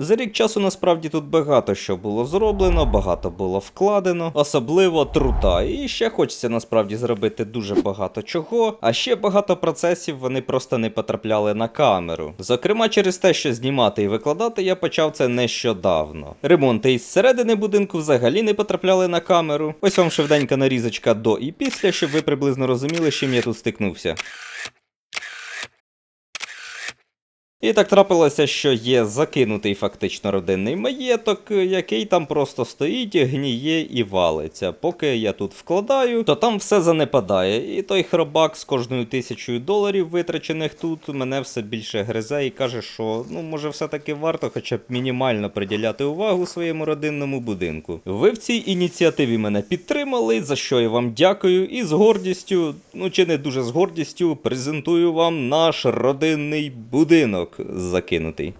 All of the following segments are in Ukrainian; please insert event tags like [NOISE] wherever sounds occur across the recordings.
За рік часу насправді тут багато що було зроблено, багато було вкладено, особливо трута. І ще хочеться насправді зробити дуже багато чого, а ще багато процесів вони просто не потрапляли на камеру. Зокрема, через те, що знімати і викладати я почав це нещодавно. Ремонти із середини будинку взагалі не потрапляли на камеру. Ось вам швиденька нарізочка до і після, щоб ви приблизно розуміли, з чим я тут стикнувся. І так трапилося, що є закинутий фактично родинний маєток, який там просто стоїть, гніє і валиться. Поки я тут вкладаю, то там все занепадає. І той хробак з кожною тисячою доларів, витрачених тут, мене все більше гризе і каже, що ну може все-таки варто хоча б мінімально приділяти увагу своєму родинному будинку. Ви в цій ініціативі мене підтримали, за що я вам дякую, і з гордістю, ну чи не дуже з гордістю, презентую вам наш родинний будинок закинутий.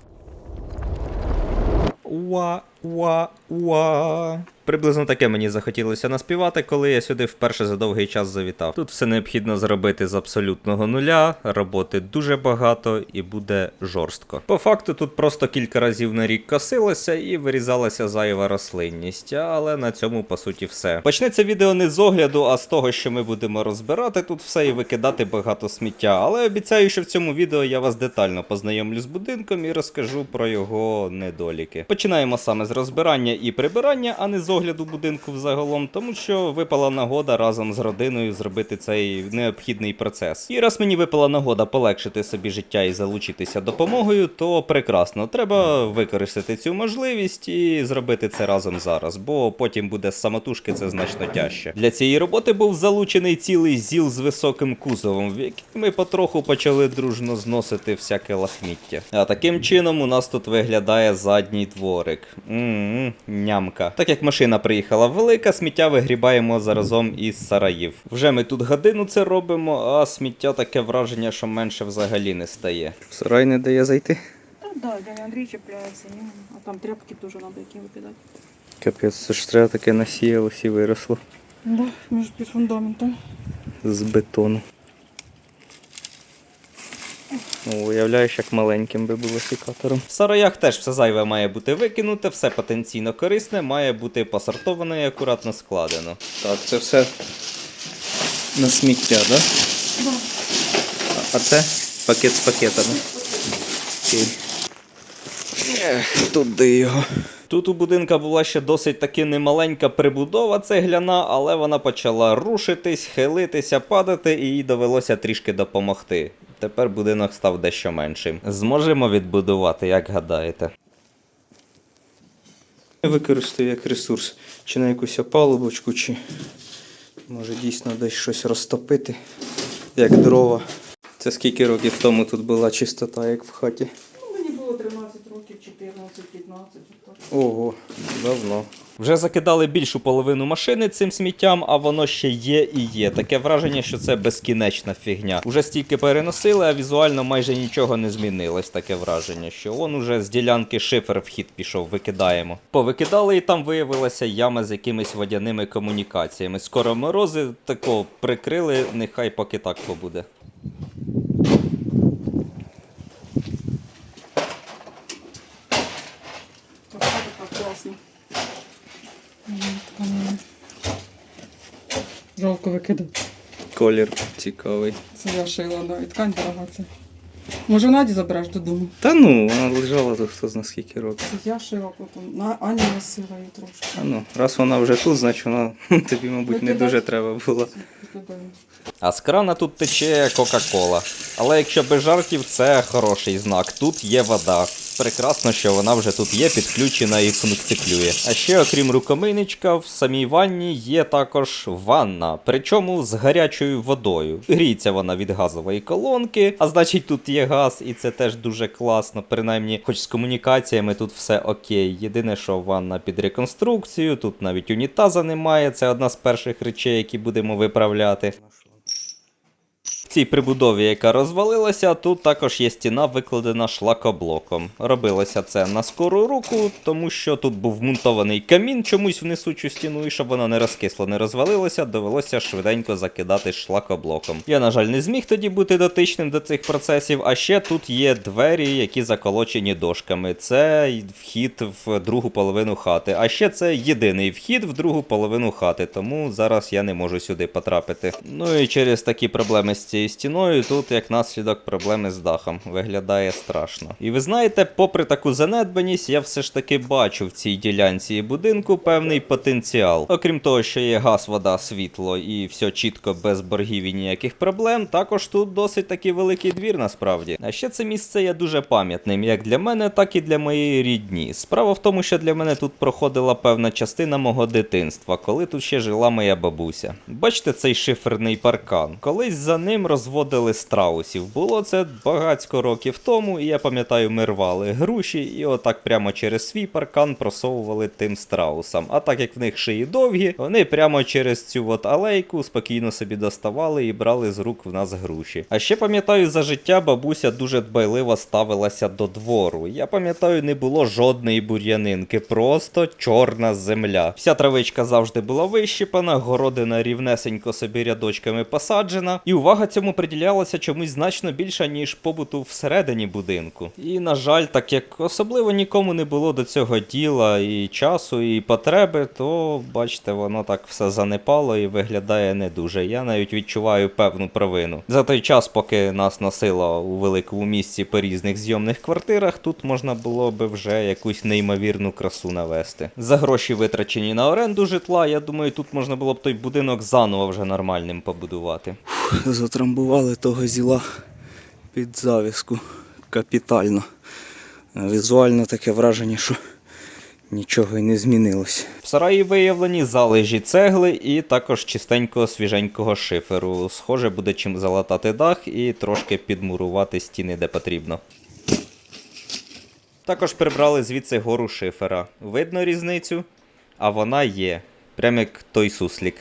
Уа, уа, уа. Приблизно таке мені захотілося наспівати, коли я сюди вперше за довгий час завітав. Тут все необхідно зробити з абсолютного нуля, роботи дуже багато і буде жорстко. По факту тут просто кілька разів на рік косилося і вирізалася зайва рослинність, але на цьому по суті все. Почнеться відео не з огляду, а з того, що ми будемо розбирати тут все і викидати багато сміття. Але обіцяю, що в цьому відео я вас детально познайомлю з будинком і розкажу про його недоліки. Починаємо саме з розбирання і прибирання, а не з огляду будинку взагалом, тому що випала нагода разом з родиною зробити цей необхідний процес. І раз мені випала нагода полегшити собі життя і залучитися допомогою, то прекрасно. Треба використати цю можливість і зробити це разом зараз, бо потім буде з самотужки це значно тяжче. Для цієї роботи був залучений цілий зіл з високим кузовом, в який ми потроху почали дружно зносити всяке лахміття. А таким чином у нас тут виглядає задній дворик. М-м, нямка. Так як машина приїхала велика, сміття вигрібаємо заразом із сараїв. Вже ми тут годину це робимо, а сміття таке враження, що менше взагалі не стає. Сарай не дає зайти. Та да, дядя Андрій чіпляється, ні. а там тряпки теж треба які викидати. Капець, це ж треба таке насіялось і виросло Да, між під фундаментом. з бетону. Ну, уявляєш, як маленьким би було сікатором. В сараях теж все зайве має бути викинуте, все потенційно корисне має бути посортовано і акуратно складено. Так, це все на сміття, так? Да? Да. А це пакет з пакетами. Окей. Ех, туди його. Тут у будинка була ще досить таки немаленька прибудова цегляна, але вона почала рушитись, хилитися, падати, і їй довелося трішки допомогти. Тепер будинок став дещо меншим. Зможемо відбудувати, як гадаєте. Я використаю як ресурс, чи на якусь опалубочку, чи може дійсно десь щось розтопити, як дрова. Це скільки років тому тут була чистота, як в хаті? Ну, мені було 13 років, 14, 15. Ого, давно. Вже закидали більшу половину машини цим сміттям, а воно ще є і є. Таке враження, що це безкінечна фігня. Уже стільки переносили, а візуально майже нічого не змінилось. Таке враження, що он уже з ділянки шифер в хід пішов, викидаємо. Повикидали, і там виявилася яма з якимись водяними комунікаціями. Скоро морози тако прикрили, нехай поки так побуде. Так, це так класно. М, тканина. Жалко викидати. Колір цікавий. Це я шила, да, і ткань дорога це. Може Наді забереш додому? Та ну, вона лежала тут хто зна скільки років. Я шила потім. На Аня носила її трошки. А ну, раз вона вже тут, значить вона [LAUGHS] тобі, мабуть, не дуже треба було. А з крана тут тече Кока-Кола. Але якщо без жартів, це хороший знак. Тут є вода. Прекрасно, що вона вже тут є, підключена і функціклює. А ще, окрім рукомийничка, в самій ванні є також ванна, причому з гарячою водою. Гріється вона від газової колонки, а значить тут є газ, і це теж дуже класно. Принаймні, хоч з комунікаціями тут все окей. Єдине, що ванна під реконструкцію, тут навіть унітаза немає. Це одна з перших речей, які будемо виправляти. Цій прибудові, яка розвалилася, тут також є стіна, викладена шлакоблоком. Робилося це на скору руку, тому що тут був вмонтований камін чомусь в несучу стіну, і щоб вона не розкисла, не розвалилася, довелося швиденько закидати шлакоблоком. Я, на жаль, не зміг тоді бути дотичним до цих процесів, а ще тут є двері, які заколочені дошками. Це вхід в другу половину хати. А ще це єдиний вхід в другу половину хати, тому зараз я не можу сюди потрапити. Ну і через такі проблеми з цією стіною, тут як наслідок проблеми з дахом. Виглядає страшно. І ви знаєте, попри таку занедбаність, я все ж таки бачу в цій ділянці будинку певний потенціал. Окрім того, що є газ, вода, світло і все чітко без боргів і ніяких проблем, також тут досить таки великий двір насправді. А ще це місце є дуже пам'ятним як для мене, так і для моєї рідні. Справа в тому, що для мене тут проходила певна частина мого дитинства, коли тут ще жила моя бабуся. Бачите цей шиферний паркан? Колись за ним розводили страусів. Було це багацько років тому, і я пам'ятаю, ми рвали груші і отак прямо через свій паркан просовували тим страусам. А так як в них шиї довгі, вони прямо через цю от алейку спокійно собі доставали і брали з рук в нас груші. А ще пам'ятаю, за життя бабуся дуже дбайливо ставилася до двору. Я пам'ятаю, не було жодної бур'янинки, просто чорна земля. Вся травичка завжди була вищипана, городина рівнесенько собі рядочками посаджена, і увага цьому приділялася чомусь значно більше, ніж побуту всередині будинку. І, на жаль, так як особливо нікому не було до цього діла і часу, і потреби, то бачите, воно так все занепало і виглядає не дуже. Я навіть відчуваю певну провину. За той час, поки нас носило у великому місці по різних зйомних квартирах, тут можна було би вже якусь неймовірну красу навести. За гроші витрачені на оренду житла, я думаю, тут можна було б той будинок заново вже нормальним побудувати. Затрамбували того зіла під завіску капітально. Візуально таке враження, що нічого й не змінилось. В сараї виявлені залежі цегли і також чистенького свіженького шиферу. Схоже, буде чим залатати дах і трошки підмурувати стіни, де потрібно. Також прибрали звідси гору шифера. Видно різницю? А вона є. Прям як той суслік.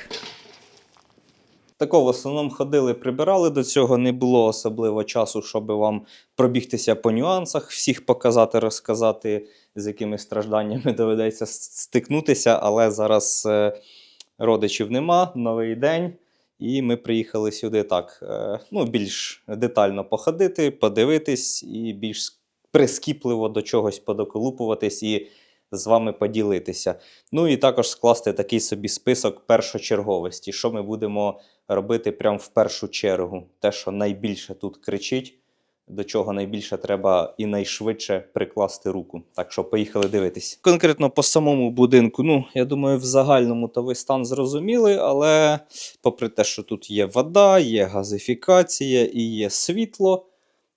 Тако в основному ходили, прибирали до цього, не було особливо часу, щоб вам пробігтися по нюансах, всіх показати, розказати, з якими стражданнями доведеться стикнутися, але зараз е, родичів нема, новий день. І ми приїхали сюди так, е, ну, більш детально походити, подивитись і більш прискіпливо до чогось подоколупуватись і з вами поділитися. Ну і також скласти такий собі список першочерговості, що ми будемо робити прямо в першу чергу. Те, що найбільше тут кричить, до чого найбільше треба і найшвидше прикласти руку. Так що поїхали дивитись. Конкретно по самому будинку, ну я думаю, в загальному то ви стан зрозуміли, але попри те, що тут є вода, є газифікація і є світло,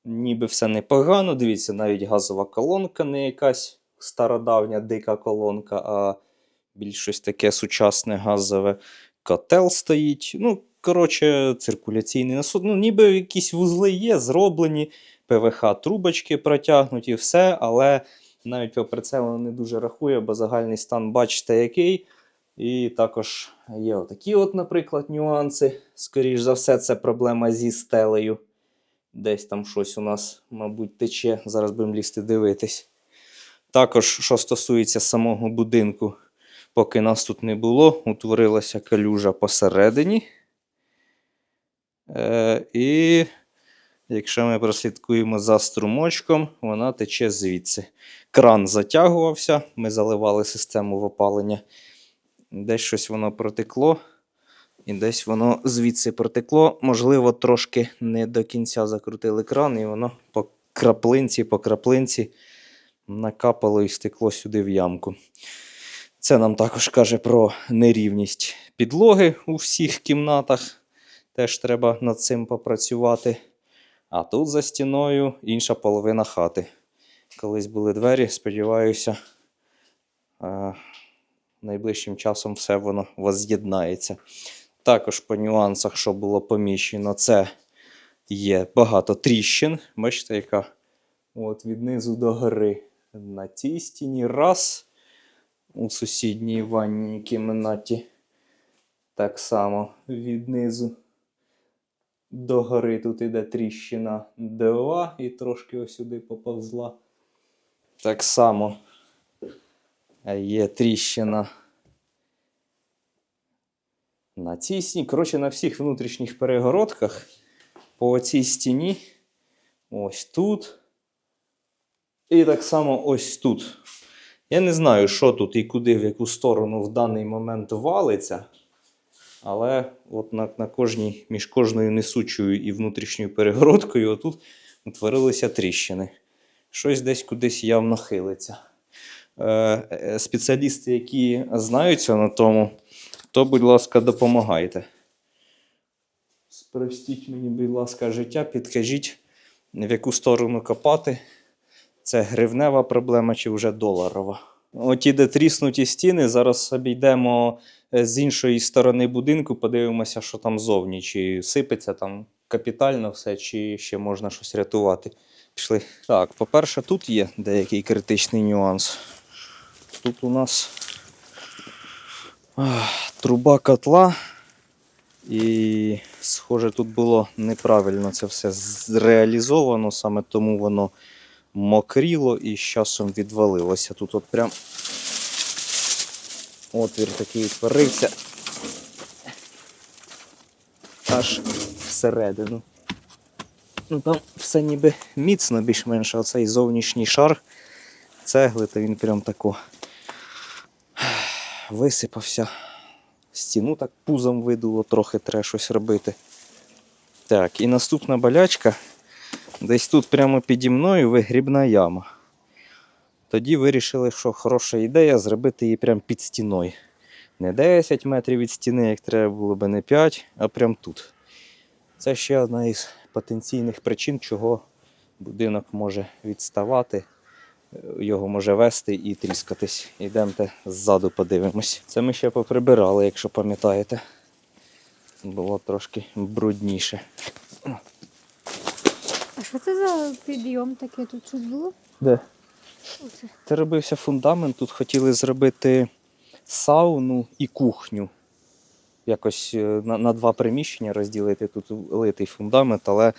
ніби все непогано. Дивіться, навіть газова колонка не якась стародавня дика колонка, а більш щось таке сучасне газове. Котел стоїть. Ну, коротше, циркуляційний насос. Ну, ніби якісь вузли є, зроблені, ПВХ трубочки протягнуті, все, але навіть попри це воно не дуже рахує, бо загальний стан бачите який. І також є отакі, от, наприклад, нюанси. Скоріш за все, це проблема зі стелею. Десь там щось у нас, мабуть, тече. Зараз будемо лізти дивитись. Також, що стосується самого будинку, поки нас тут не було, утворилася калюжа посередині. Е, і якщо ми прослідкуємо за струмочком, вона тече звідси. Кран затягувався, ми заливали систему в опалення. Десь щось воно протекло. І десь воно звідси протекло. Можливо, трошки не до кінця закрутили кран, і воно по краплинці, по краплинці накапало і стекло сюди в ямку. Це нам також каже про нерівність підлоги у всіх кімнатах. Теж треба над цим попрацювати. А тут за стіною інша половина хати. Колись були двері, сподіваюся, е, найближчим часом все воно воз'єднається. Також по нюансах, що було поміщено, це є багато тріщин. Бачите, яка от від низу до гори. На цій стіні раз. У сусідній ванній кімнаті. Так само від низу Догори тут іде тріщина ДОА і трошки ось сюди поповзла. Так само є тріщина на цій стіні. Коротше, на всіх внутрішніх перегородках по цій стіні, ось тут. І так само ось тут. Я не знаю, що тут і куди, в яку сторону в даний момент валиться. Але от на, на кожній, між кожною несучою і внутрішньою перегородкою отут утворилися тріщини. Щось десь кудись явно хилиться. Е, е, спеціалісти, які знаються на тому, то, будь ласка, допомагайте. Спростіть мені, будь ласка, життя, підкажіть, в яку сторону копати. Це гривнева проблема чи вже доларова. Оті, де тріснуті стіни, зараз обійдемо е, з іншої сторони будинку, подивимося, що там зовні, чи сипеться там капітально все, чи ще можна щось рятувати. Пішли. Так, по-перше, тут є деякий критичний нюанс. Тут у нас труба котла. І, схоже, тут було неправильно це все зреалізовано, саме тому воно мокріло і з часом відвалилося. Тут от прям отвір такий утворився. Аж всередину. Ну там все ніби міцно більш-менш, а цей зовнішній шар цегли, то він прям тако висипався. Стіну так пузом видуло, трохи треба щось робити. Так, і наступна болячка. Десь тут прямо піді мною вигрібна яма. Тоді вирішили, що хороша ідея зробити її прямо під стіною. Не 10 метрів від стіни, як треба було би не 5, а прямо тут. Це ще одна із потенційних причин, чого будинок може відставати, його може вести і тріскатись. Йдемте ззаду подивимось. Це ми ще поприбирали, якщо пам'ятаєте. Було трошки брудніше. А що це за підйом таке? Тут щось було? Де? Оце. Це робився фундамент. Тут хотіли зробити сауну і кухню. Якось е, на, на два приміщення розділити тут литий фундамент, але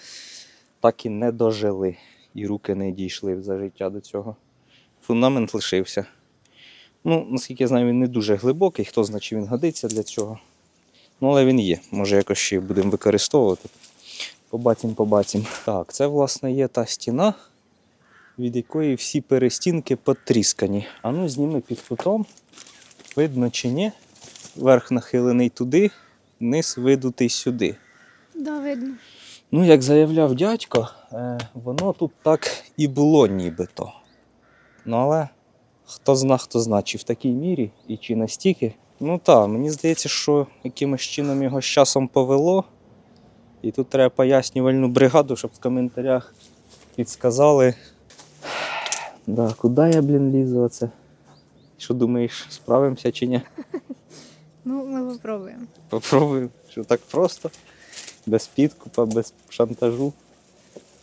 так і не дожили. І руки не дійшли за життя до цього. Фундамент лишився. Ну, наскільки я знаю, він не дуже глибокий, хто знає, чи він годиться для цього. Ну, але він є. Може, якось ще будемо використовувати. Побачимо, побачимо. Так, це, власне, є та стіна, від якої всі перестінки потріскані. А ну зніми під кутом. Видно чи ні. Верх нахилений туди, низ видутий сюди. Да, видно. Ну, як заявляв дядько, е, воно тут так і було нібито. Ну, але хто зна, хто зна, чи в такій мірі і чи настільки. Ну так, мені здається, що якимось чином його з часом повело. І тут треба пояснювальну бригаду, щоб в коментарях підсказали. Да, куди я, блін, лізу оце? Що думаєш, справимося чи ні? [LAUGHS] Ну, ми попробуємо. Попробуємо, що так просто, без підкупа, без шантажу.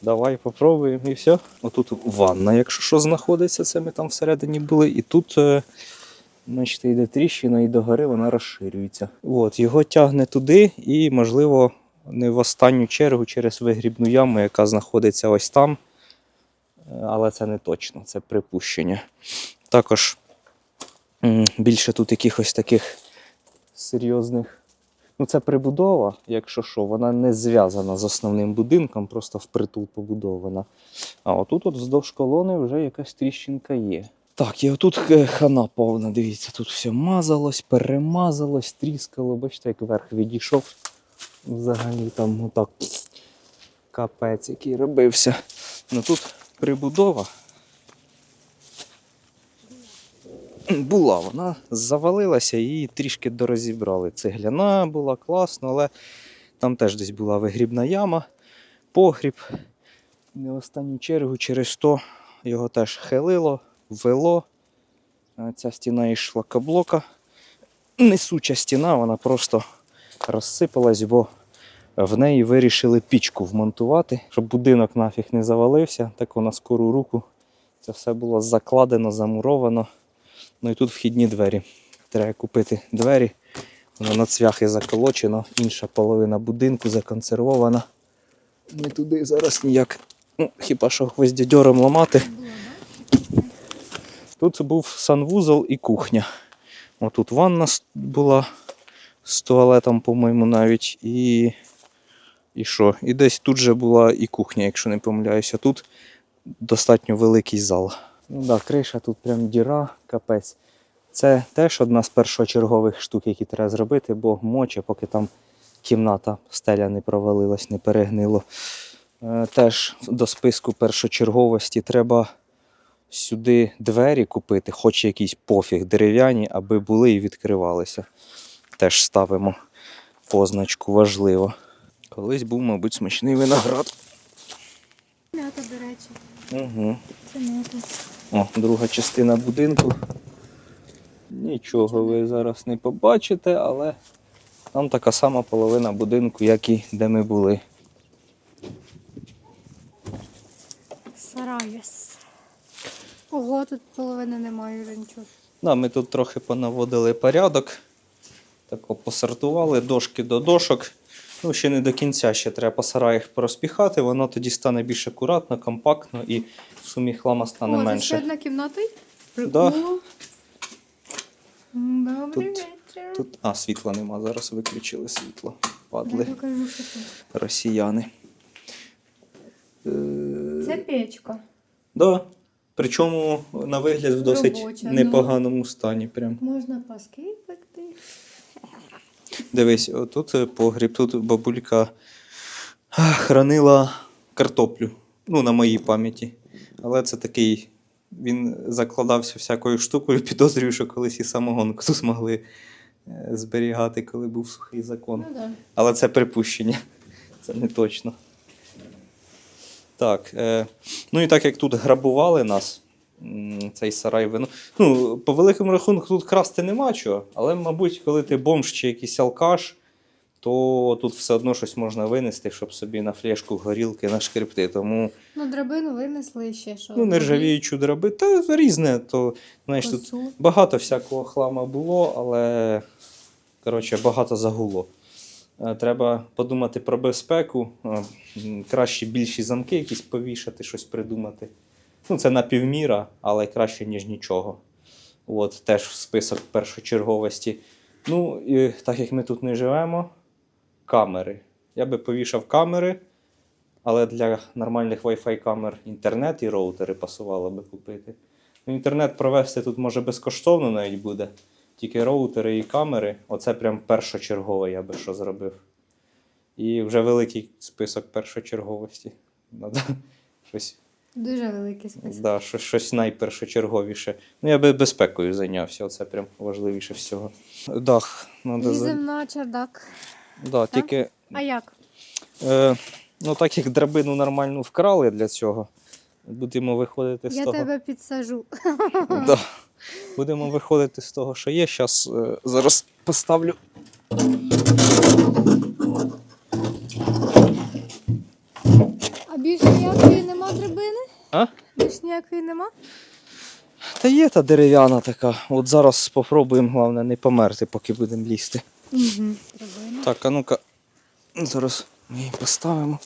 Давай попробуємо і все. Отут ванна, якщо що знаходиться, це ми там всередині були. І тут, е, бачите, йде тріщина і догори вона розширюється. От, його тягне туди і, можливо, не в останню чергу через вигрібну яму, яка знаходиться ось там. Е, Але це не точно, це припущення. Також більше тут якихось таких серйозних. Ну, це прибудова, якщо що, вона не зв'язана з основним будинком, просто впритул побудована. А отут от вздовж колони вже якась тріщинка є. Так, і отут е, хана повна, дивіться, тут все мазалось, перемазалось, тріскало. Бачите, як верх відійшов. Взагалі там отак капець, який робився. Ну тут прибудова. була, вона завалилася і трішки дорозібрали. Цегляна була класно, але там теж десь була вигрібна яма, погріб. Не в останню чергу через то його теж хилило, вело. Ця стіна із шлакоблока. Несуча стіна, вона просто розсипалась, бо в неї вирішили пічку вмонтувати, щоб будинок нафіг не завалився. Так на скору руку. Це все було закладено, замуровано. Ну і тут вхідні двері. Треба купити двері. Воно на цвяхи заколочено, інша половина будинку законсервована. не туди зараз ніяк. Ну, хіба що гвоздядьором ламати. Тут був санвузол і кухня. Отут ванна була з туалетом, по-моєму, навіть. І. І що? І десь тут же була і кухня, якщо не помиляюся. Тут достатньо великий зал. Ну да, криша тут прям діра, капець. Це теж одна з першочергових штук, які треба зробити, бо моче, поки там кімната, стеля не провалилась, не перегнило. Е, Теж до списку першочерговості треба сюди двері купити, хоч якісь пофіг дерев'яні, аби були і відкривалися. Теж ставимо позначку важливо. Колись був, мабуть, смачний виноград. М'ята, до речі. Угу. Це м'ята. О, друга частина будинку. Нічого ви зараз не побачите, але там така сама половина будинку, як і де ми були. Сараєс. Ого, тут половини немає вже нічого. Да, ми тут трохи понаводили порядок. Так посортували дошки до дошок. Ну, ще не до кінця, ще треба по сараях порозпіхати, воно тоді стане більш акуратно, компактно і в сумі хлама стане О, це ще менше. одна кімната? Да. Добрий Тут- вечір. Тут, а, світла нема, зараз виключили світло. Я Падли покажу, що тут. росіяни. Е, Це печка. Да. Причому на вигляд в досить Робоча, ну. непоганому стані. Прям. Можна паски пекти. Дивись, отут е, погріб, тут бабулька хранила картоплю. Ну, на моїй пам'яті. Але це такий. Він закладався всякою штукою, [LAUGHS] підозрюю, що колись і самогонку тут змогли е, зберігати, коли був сухий закон. Ну так. Але це припущення. Це не точно. Так. Е, ну і так як тут грабували нас, цей сарай вино. Ну, по великому рахунку тут красти нема чого, але, мабуть, коли ти бомж чи якийсь алкаш, то тут все одно щось можна винести, щоб собі на флешку горілки нашкребти. Тому Ну, драбину винесли ще що. ну, нержавіючу дроби, та різне, то знаєш, тут Багато всякого хлама було, але коротше, багато загуло. Е, Треба подумати про безпеку. Е, Краще більші замки якісь повішати, щось придумати. Ну, це на півміра, але краще, ніж нічого. От, теж в список першочерговості. Ну, і так як ми тут не живемо, камери. Я би повішав камери, але для нормальних Wi-Fi камер інтернет і роутери пасувало би купити. Ну, Інтернет провести тут може безкоштовно навіть буде. Тільки роутери і камери. Оце прям першочергове я би що зробив. І вже великий список першочерговості. Надо щось, Дуже великий список. да, щось, щось найпершочерговіше. Ну, я би безпекою зайнявся, оце прям важливіше всього. Дах. Надо за... Лізем на чердак. да, тільки А як? е, ну, так як драбину нормальну вкрали для цього, будемо виходити з Я того. тебе підсажу. Да. Будемо виходити з того, що є. Щас, е, зараз поставлю. Більш ніякої нема драбини? А? Більш ніякої нема? Та є та дерев'яна така. От зараз спробуємо, головне, не померти, поки будемо лізти. Угу. Драбина. Так, а ну-ка. Зараз ми її поставимо.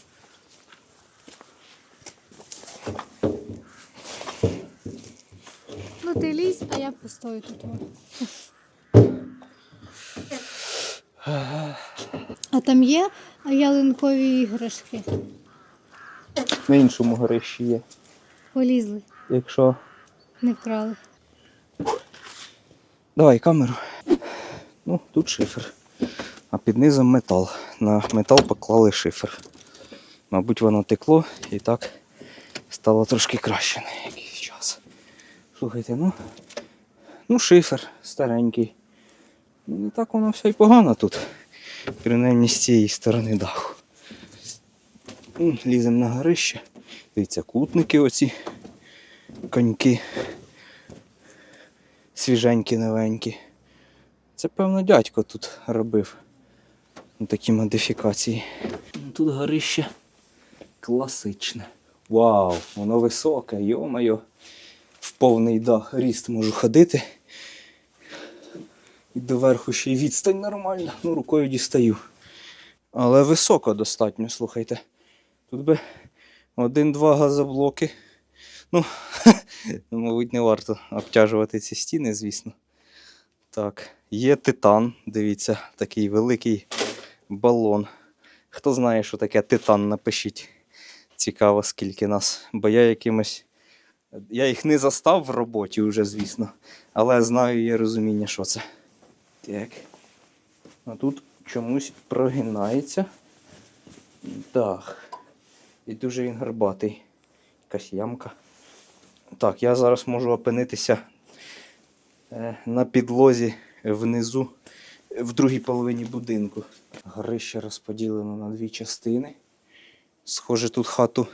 Ну ти лізь, а я постою тут. А там є ялинкові іграшки. На іншому горищі є. Полізли, Якщо. не вкрали. Давай камеру. Ну, тут шифер. А під низом метал. На метал поклали шифер. Мабуть, воно текло і так стало трошки краще на якийсь час. Слухайте, ну. Ну, шифер старенький. Ну, Не так воно все й погано тут. Принаймні з цієї сторони даху. Ліземо на горище. Дивіться, кутники оці. Коньки свіженькі, новенькі. Це, певно, дядько тут робив ну, такі модифікації. Тут горище класичне. Вау, воно високе, йо-моє. В повний дах ріст можу ходити. І доверху ще й відстань нормальна. Ну, рукою дістаю. Але високо достатньо, слухайте. Тут би один-два газоблоки. Ну, [LAUGHS] мабуть, не варто обтяжувати ці стіни, звісно. Так, є титан, дивіться, такий великий балон. Хто знає, що таке титан, напишіть. Цікаво, скільки нас. Бо я якимось. Я їх не застав в роботі вже, звісно. Але знаю є розуміння, що це. Так. А тут чомусь прогинається. Так. І дуже він гарбатий. Якась ямка. Так, я зараз можу опинитися е, на підлозі внизу, в другій половині будинку. Горище розподілено на дві частини. Схоже, тут хату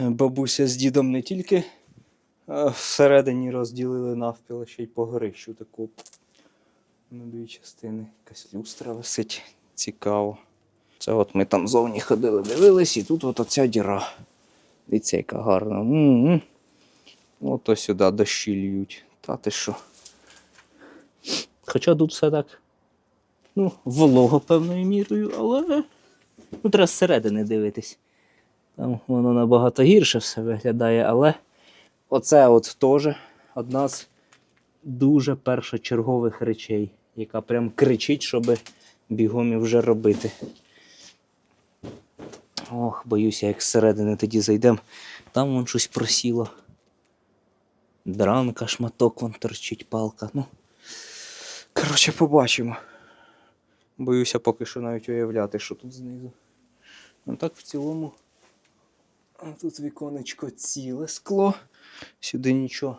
бабуся з дідом не тільки е, всередині розділили навпіл, ще й по горищу таку на дві частини. Якась люстра висить. Цікаво. Це от ми там зовні ходили, дивились, і тут от оця діра. Дивіться, яка гарна. М-м. Ото сюди дощі льють. Та ти що? Хоча тут все так. Ну, волого певною мірою, але ну, треба зсередини дивитись. Там воно набагато гірше все виглядає, але оце от теж одна з дуже першочергових речей, яка прям кричить, щоб бігом вже робити. Ох, боюся, як зсередини тоді зайдемо. Там вон щось просіло. Дранка, шматок вон торчить, палка. Ну. Коротше, побачимо. Боюся поки що навіть уявляти, що тут знизу. Ну так в цілому. А тут віконечко ціле скло. Сюди нічого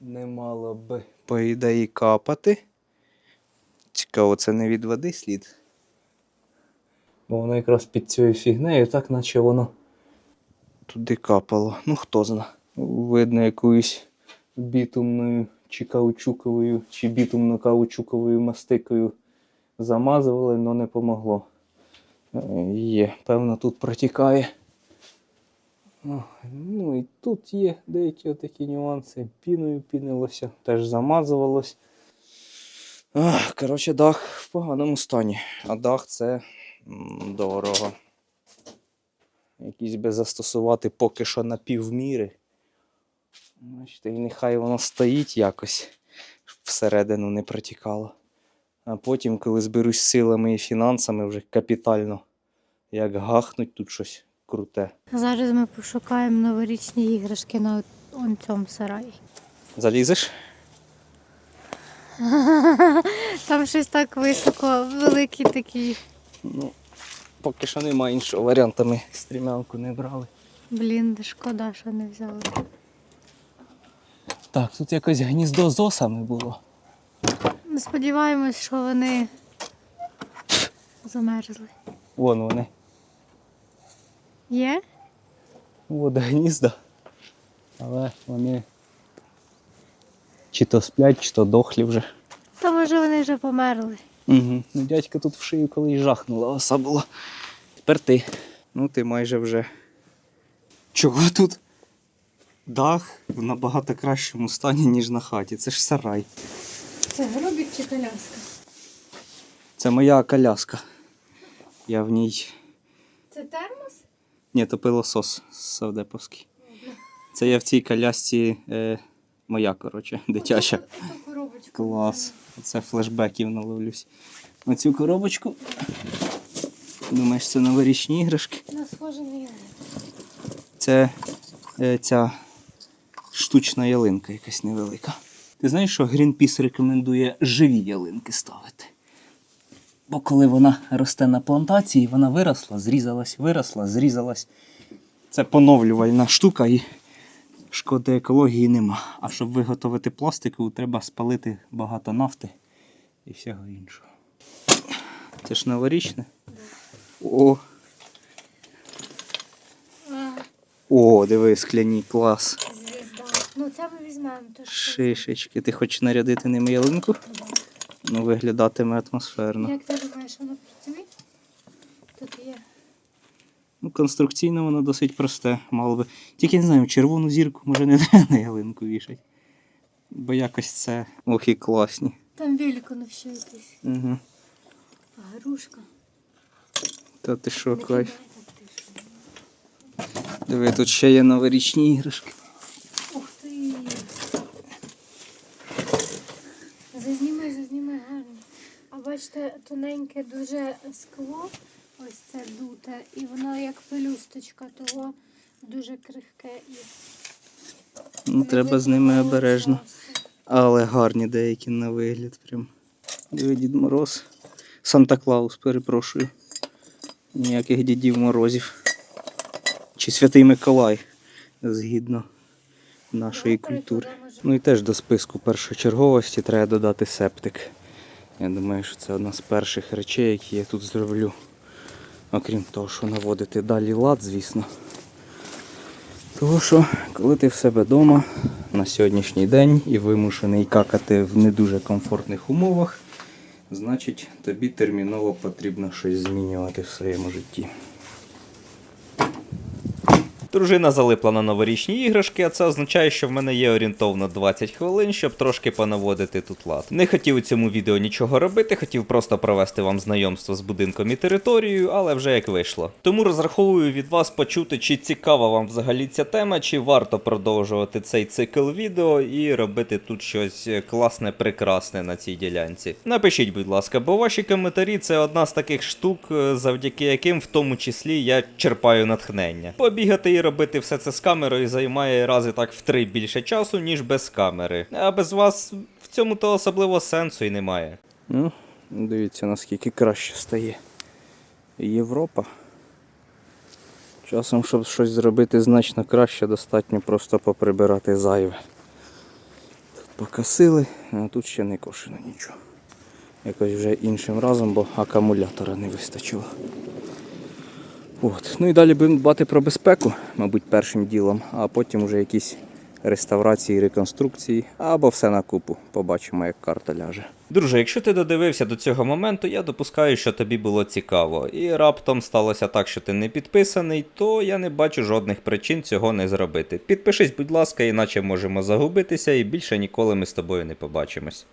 не мало би, по ідеї, капати. Цікаво, це не від води слід. Бо воно якраз під цією фігнею, так наче воно туди капало. Ну хто зна. Видно якоюсь бітумною чи каучуковою, чи бітумно-каучуковою мастикою замазували, але не помогло. Е, Є, певно, тут протікає. Ну і тут є деякі такі нюанси. Піною пінилося, теж замазувалось. Коротше, дах в поганому стані. А дах це дорого. Якийсь би застосувати поки що на півміри. Бачите, і нехай воно стоїть якось, щоб всередину не протікало. А потім, коли зберусь силами і фінансами, вже капітально, як гахнуть тут щось круте. Зараз ми пошукаємо новорічні іграшки на он цьому сараї. Залізеш? [LAUGHS] Там щось так високо, великий такий. Ну, поки що немає іншого варіанту, ми стрімянку не брали. Блін, шкода, що не взяли. Так, тут якось гніздо з осами було. Ми сподіваємось, що вони замерзли. Вон вони. Є? От гнізда. Але вони чи то сплять, чи то дохлі вже. Та може вони вже померли. Угу. Ну, дядька тут в шию колись жахнула, оса була. Тепер ти. Ну, ти майже вже. Чого тут? Дах в набагато кращому стані, ніж на хаті. Це ж сарай. Це гробік чи коляска? Це моя коляска. Я в ній. Це термос? Ні, то пилосос Савдеповський. Це я в цій колясці е, моя, коротше, дитяча. Клас. Це флешбеків наловлюсь. Оцю коробочку. Думаєш, це новорічні іграшки? На схоже на ялинку. Це е, ця штучна ялинка якась невелика. Ти знаєш, що Greenpeace рекомендує живі ялинки ставити? Бо коли вона росте на плантації, вона виросла, зрізалась, виросла, зрізалась. Це поновлювальна штука і шкоди екології нема. А щоб виготовити пластику, треба спалити багато нафти і всього іншого. Це ж новорічне? О, О, диви, скляні клас. Ну це ми візьмемо. Шишечки. Ти хочеш нарядити ними ялинку? Ну, виглядатиме атмосферно. Як ти думаєш, воно працює? Тут є. Ну, конструкційно воно досить просте, мало би. Тільки не знаю, червону зірку може не треба [LAUGHS] на ялинку вішати. Бо якось це. Ох і класні. Там велико ще якийсь. Угу. Грушка. Та ти що, кайф. Диви, тут ще є новорічні іграшки. Ух ти. Зазнімай, зазнімай гарно. А бачите, тоненьке дуже скло, ось це дуте, і воно як пелюсточка, того дуже крихке і. Ну, треба з ними обережно. Але гарні деякі на вигляд. Прям. Диви, Дід Мороз. Санта Клаус, перепрошую. Ніяких дідів морозів. Чи Святий Миколай, згідно нашої культури. Ну і теж до списку першочерговості треба додати септик. Я думаю, що це одна з перших речей, які я тут зроблю. Окрім того, що наводити далі лад, звісно. Тому що, коли ти в себе вдома на сьогоднішній день і вимушений какати в не дуже комфортних умовах, значить тобі терміново потрібно щось змінювати в своєму житті. Дружина залипла на новорічні іграшки, а це означає, що в мене є орієнтовно 20 хвилин, щоб трошки понаводити тут лад. Не хотів у цьому відео нічого робити, хотів просто провести вам знайомство з будинком і територією, але вже як вийшло. Тому розраховую від вас почути, чи цікава вам взагалі ця тема, чи варто продовжувати цей цикл відео і робити тут щось класне, прекрасне на цій ділянці. Напишіть, будь ласка, бо ваші коментарі це одна з таких штук, завдяки яким в тому числі я черпаю натхнення. Побігати робити все це з камерою займає рази так в три більше часу, ніж без камери. А без вас в цьому то особливо сенсу і немає. Ну, дивіться, наскільки краще стає Європа. Часом, щоб щось зробити значно краще, достатньо просто поприбирати зайве. Тут покосили, а тут ще не кошено нічого. Якось вже іншим разом, бо акумулятора не вистачило. От. Ну і далі будемо дбати про безпеку, мабуть, першим ділом, а потім вже якісь реставрації, реконструкції, або все на купу. Побачимо, як карта ляже. Друже, якщо ти додивився до цього моменту, я допускаю, що тобі було цікаво, і раптом сталося так, що ти не підписаний, то я не бачу жодних причин цього не зробити. Підпишись, будь ласка, іначе можемо загубитися і більше ніколи ми з тобою не побачимось.